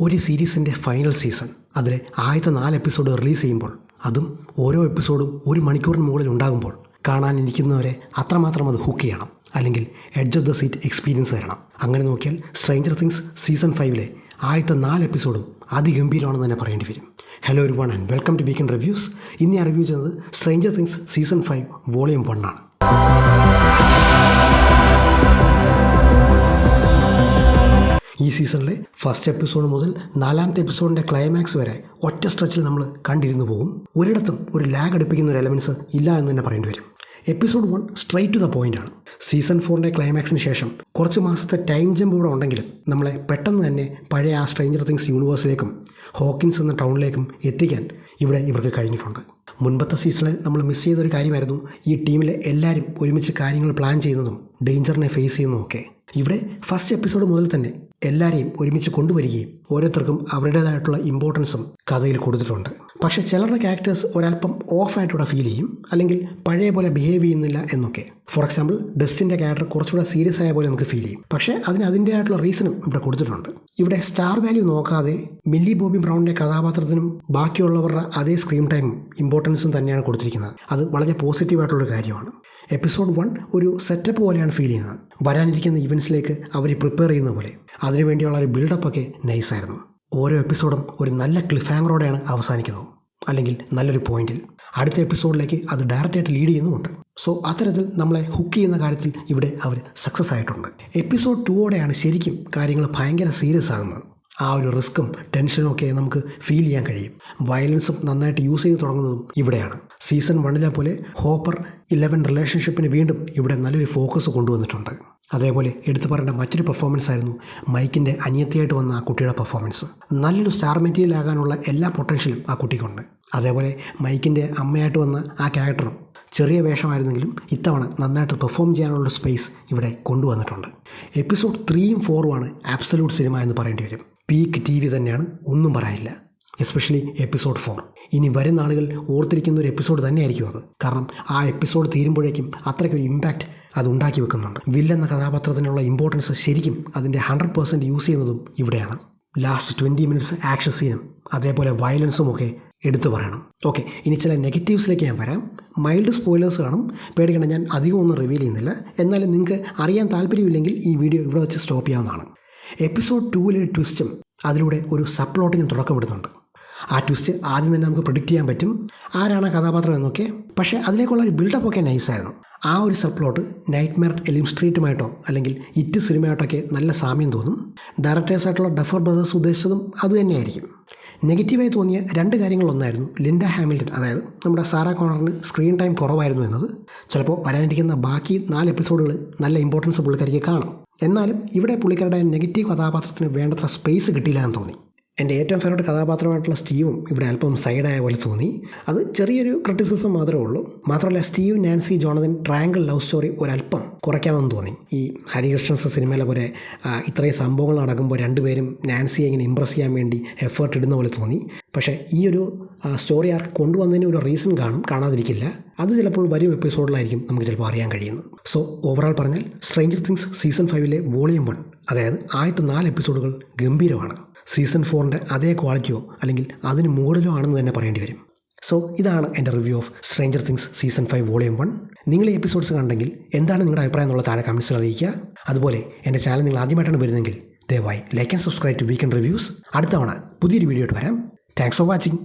ഒരു സീരീസിന്റെ final season അതിലെ ആദ്യത്തെ നാല് എപ്പിസോഡ് റിലീസ് ചെയ്യുമ്പോൾ അതും ഓരോ എപ്പിസോഡും ഒരു മണിക്കൂറിന് മുകളിൽ ഉണ്ടാകുമ്പോൾ കാണാനിരിക്കുന്നവരെ അത്രമാത്രം അത് ഹുക്ക് ചെയ്യണം. അല്ലെങ്കിൽ edge of the seat experience തരണം. അങ്ങനെ നോക്കിയാൽ സ്ട്രേഞ്ചർ തിങ്സ് സീസൺ ഫൈവിലെ ആദ്യത്തെ നാല് എപ്പിസോഡും അതിഗംഭീരമാണെന്ന് തന്നെ പറയേണ്ടി വരും. ഹലോ ഒരു one and welcome to weekend reviews ഇന്ന് ഞാൻ റിവ്യൂ ചെയ്യുന്നത് stranger things season five volume one ആണ്. ഈ സീസണിലെ ഫസ്റ്റ് എപ്പിസോഡ് മുതൽ നാലാമത്തെ എപ്പിസോഡിന്റെ ക്ലൈമാക്സ് വരെ ഒറ്റ സ്ട്രെച്ചിൽ നമ്മൾ കണ്ടിരുന്നു പോകും. ഒരിടത്തും ഒരു ലാഗ് അടുപ്പിക്കുന്ന ഒരു എലമെന്റ്സ് ഇല്ല എന്ന് തന്നെ പറയേണ്ടി വരും. Episode one straight to the point ആണ്. സീസൺ ഫോറിന്റെ ക്ലൈമാക്സിന് ശേഷം കുറച്ച് മാസത്തെ ടൈം ജമ്പ് ഇവിടെ ഉണ്ടെങ്കിലും നമ്മളെ പെട്ടെന്ന് തന്നെ പഴയ ആ സ്ട്രേഞ്ചർ തിങ്സ് യൂണിവേഴ്സിലേക്കും ഹോക്കിൻസ് എന്ന ടൗണിലേക്കും എത്തിക്കാൻ ഇവിടെ ഇവർക്ക് കഴിഞ്ഞിട്ടുണ്ട്. മുൻപത്തെ സീസണിൽ നമ്മൾ മിസ് ചെയ്തൊരു കാര്യമായിരുന്നു ഈ ടീമിലെ എല്ലാവരും ഒരുമിച്ച് കാര്യങ്ങൾ പ്ലാൻ ചെയ്യുന്നതും ഡേഞ്ചറിനെ ഫേസ് ചെയ്യുന്നതും ഒക്കെ. ഇവിടെ ഫസ്റ്റ് എപ്പിസോഡ് മുതൽ തന്നെ എല്ലാവരെയും ഒരുമിച്ച് കൊണ്ടുവരികയും ഓരോരുത്തർക്കും അവരുടേതായിട്ടുള്ള ഇമ്പോർട്ടൻസും കഥയിൽ കൊടുത്തിട്ടുണ്ട്. പക്ഷേ ചിലരുടെ ക്യാരക്ടേഴ്സ് ഒരല്പം ഓഫായിട്ടൂടെ ഫീൽ ചെയ്യും അല്ലെങ്കിൽ പഴയ പോലെ ബിഹേവ് ചെയ്യുന്നില്ല എന്നൊക്കെ. ഫോർ എക്സാമ്പിൾ ഡസ്റ്റിന്റെ ക്യാരക്ടർ കുറച്ചുകൂടെ സീരിയസ് ആയ പോലെ നമുക്ക് ഫീൽ ചെയ്യും. പക്ഷേ അതിന് അതിന്റെതായിട്ടുള്ള റീസണും ഇവിടെ കൊടുത്തിട്ടുണ്ട്. ഇവിടെ സ്റ്റാർ വാല്യൂ നോക്കാതെ മില്ലി ബോബി ബ്രൗണിന്റെ കഥാപാത്രത്തിനും ബാക്കിയുള്ളവരുടെ അതേ സ്ക്രീൻ ടൈമും ഇമ്പോർട്ടൻസും തന്നെയാണ് കൊടുത്തിരിക്കുന്നത്. അത് വളരെ പോസിറ്റീവായിട്ടുള്ളൊരു കാര്യമാണ്. എപ്പിസോഡ് വൺ ഒരു സെറ്റപ്പ് പോലെയാണ് ഫീൽ ചെയ്യുന്നത്. വരാനിരിക്കുന്ന ഇവന്റ്സിലേക്ക് അവർ പ്രിപ്പയർ ചെയ്യുന്ന പോലെ. അതിനുവേണ്ടിയുള്ള ഒരു ബിൽഡപ്പൊക്കെ നൈസായിരുന്നു ഓരോ എപ്പിസോഡും ഒരു നല്ല ക്ലിഫ് ഹാങ്ങറോടെയാണ് അവസാനിക്കുന്നത്. അല്ലെങ്കിൽ നല്ലൊരു പോയിന്റിൽ അടുത്ത എപ്പിസോഡിലേക്ക് അത് ഡയറക്റ്റായിട്ട് ലീഡ് ചെയ്യുന്നുമുണ്ട്. സോ അത്തരത്തിൽ നമ്മളെ ഹുക്ക് ചെയ്യുന്ന കാര്യത്തിൽ ഇവിടെ അവർ സക്സസ് ആയിട്ടുണ്ട്. എപ്പിസോഡ് ടുവോടെയാണ് ശരിക്കും കാര്യങ്ങൾ ഭയങ്കര സീരിയസ് ആകുന്നത്. ആ ഒരു റിസ്ക്കും ടെൻഷനും ഒക്കെ നമുക്ക് ഫീൽ ചെയ്യാൻ കഴിയും. വയലൻസും നന്നായിട്ട് യൂസ് ചെയ്ത് തുടങ്ങുന്നതും ഇവിടെയാണ്. സീസൺ വണ്ണിലെ പോലെ ഹോപ്പർ ഇലവൻ റിലേഷൻഷിപ്പിന് വീണ്ടും ഇവിടെ നല്ലൊരു ഫോക്കസ് കൊണ്ടുവന്നിട്ടുണ്ട്. അതേപോലെ എടുത്തു പറയേണ്ട മറ്റൊരു പെർഫോമൻസ് ആയിരുന്നു മൈക്കിന്റെ അനിയത്തിയായിട്ട് വന്ന ആ കുട്ടിയുടെ പെർഫോമൻസ് നല്ലൊരു സ്റ്റാർ മെറ്റീരിയൽ ആകാനുള്ള എല്ലാ പൊട്ടൻഷ്യലും ആ കുട്ടിക്കുണ്ട്. അതേപോലെ മൈക്കിന്റെ അമ്മയായിട്ട് വന്ന ആ ക്യാരക്ടറും ചെറിയ വേഷമായിരുന്നെങ്കിലും ഇത്തവണ നന്നായിട്ട് പെർഫോം ചെയ്യാനുള്ള സ്പേസ് ഇവിടെ കൊണ്ടുവന്നിട്ടുണ്ട്. എപ്പിസോഡ് ത്രീയും ഫോറുമാണ് ആബ്സല്യൂട്ട് സിനിമ എന്ന് പറയേണ്ടി വരും. പീക്ക് ടി വി തന്നെയാണ് ഒന്നും പറയാനില്ല. എസ്പെഷ്യലി എപ്പിസോഡ് ഫോർ ഇനി വരുന്ന ആളുകൾ ഓർത്തിരിക്കുന്ന ഒരു എപ്പിസോഡ് തന്നെയായിരിക്കും അത്. കാരണം ആ എപ്പിസോഡ് തീരുമ്പോഴേക്കും അത്രയ്ക്കൊരു ഇമ്പാക്റ്റ് അത് ഉണ്ടാക്കി വെക്കുന്നുണ്ട്. വില്ലെന്ന കഥാപാത്രത്തിനുള്ള ഇമ്പോർട്ടൻസ് ശരിക്കും അതിന്റെ ഹൺഡ്രഡ് പേഴ്സന്റ് യൂസ് ചെയ്യുന്നതും ഇവിടെയാണ്. ലാസ്റ്റ് ട്വന്റി മിനിറ്റ്സ് ആക്ഷൻ സീനും അതേപോലെ വയലൻസും ഒക്കെ എടുത്തു പറയണം. ഓക്കെ ഇനി ചില നെഗറ്റീവ്സിലേക്ക് ഞാൻ വരാം. മൈൽഡ് സ്പോയിലേഴ്സ് കാണും. പേടിക്കണം ഞാൻ അധികം ഒന്നും റിവീൽ ചെയ്യുന്നില്ല. എന്നാലും നിങ്ങൾക്ക് അറിയാൻ താല്പര്യമില്ലെങ്കിൽ ഈ വീഡിയോ ഇവിടെ വെച്ച് സ്റ്റോപ്പ് ചെയ്യാവുന്നതാണ്. എപ്പിസോഡ് ടൂവിലെ ട്വിസ്റ്റും അതിലൂടെ ഒരു സപ്ലോട്ടിനും തുടക്കമിടുന്നുണ്ട്. ആ ട്വിസ്റ്റ് ആദ്യം തന്നെ നമുക്ക് പ്രിഡിക്റ്റ് ചെയ്യാൻ പറ്റും ആരാണ് കഥാപാത്രം എന്നൊക്കെ. പക്ഷേ അതിലേക്കുള്ള ഒരു ബിൽഡപ്പ് ഒക്കെ നൈസായിരുന്നു ആ ഒരു സബ്പ്ലോട്ട് നൈറ്റ് മെയർ എലിം സ്ട്രീറ്റുമായിട്ടോ അല്ലെങ്കിൽ ഇറ്റ് സിനിമയായിട്ടൊക്കെ നല്ല സാമ്യം തോന്നും. ഡയറക്ടേഴ്സായിട്ടുള്ള ഡഫർ ബ്രദേഴ്സ് ഉദ്ദേശിച്ചതും അതുതന്നെയായിരിക്കും നെഗറ്റീവായി തോന്നിയ രണ്ട് കാര്യങ്ങളൊന്നായിരുന്നു ലിൻഡ ഹാമിൽട്ടൺ അതായത് നമ്മുടെ സാറാ കോണറിന് സ്ക്രീൻ ടൈം കുറവായിരുന്നു എന്നത്. ചിലപ്പോൾ വരാനിരിക്കുന്ന ബാക്കി നാല് എപ്പിസോഡുകൾ നല്ല ഇമ്പോർട്ടൻസ് പുള്ളിക്കാരിക്ക് കാണും. എന്നാലും ഇവിടെ പുള്ളിക്കാരുടെ നെഗറ്റീവ് കഥാപാത്രത്തിന് വേണ്ടത്ര സ്പേസ് കിട്ടിയില്ല എന്ന് തോന്നി. എന്റെ ഏറ്റവും ഫേവറേറ്റ് കഥാപാത്രമായിട്ടുള്ള സ്റ്റീവും ഇവിടെ അല്പം സൈഡായ പോലെ തോന്നി. അത് ചെറിയൊരു ക്രിറ്റിസിസം മാത്രമേ ഉള്ളൂ. മാത്രമല്ല Steve Nancy Jonathan triangle love story ഒരല്പം കുറയ്ക്കാമെന്ന് തോന്നി. ഈ ഹരികൃഷ്ണൻസ് സിനിമയിലെ പോലെ ഇത്രയും സംഭവങ്ങൾ നടക്കുമ്പോൾ രണ്ടുപേരും നാൻസിയെ ഇങ്ങനെ ഇമ്പ്രസ് ചെയ്യാൻ വേണ്ടി എഫേർട്ട് ഇടുന്ന പോലെ തോന്നി. പക്ഷേ ഈ ഒരു സ്റ്റോറി ആർക്ക് കൊണ്ടുവന്നതിന് ഒരു റീസൺ കാണും കാണാതിരിക്കില്ല. അത് ചിലപ്പോൾ വരും എപ്പിസോഡിലായിരിക്കും നമുക്ക് ചിലപ്പോൾ അറിയാൻ കഴിയുന്നത്. സോ ഓവറോൾ പറഞ്ഞാൽ സ്ട്രേഞ്ചർ തിങ്സ് സീസൺ ഫൈവിലെ വോളിയം വൺ അതായത് ആദ്യത്തെ നാല് എപ്പിസോഡുകൾ ഗംഭീരമാണ്. സീസൺ ഫോറിന്റെ അതേ ക്വാളിറ്റിയോ അല്ലെങ്കിൽ അതിന് മുകളിലോ ആണെന്ന് തന്നെ പറയേണ്ടി വരും. സോ ഇതാണ് എന്റെ review of stranger things season five volume one. നിങ്ങൾ ഈ എപ്പിസോഡ്സ് കണ്ടെങ്കിൽ എന്താണ് നിങ്ങളുടെ അഭിപ്രായം എന്നുള്ള താഴെ കമൻസിൽ അറിയിക്കുക. അതുപോലെ എന്റെ ചാനൽ നിങ്ങൾ ആദ്യമായിട്ടാണ് വരുന്നതെങ്കിൽ ദയവായി like and subscribe to weekend reviews അടുത്തവണ പുതിയൊരു വീഡിയോ ആയിട്ട് വരാം. Thanks for watching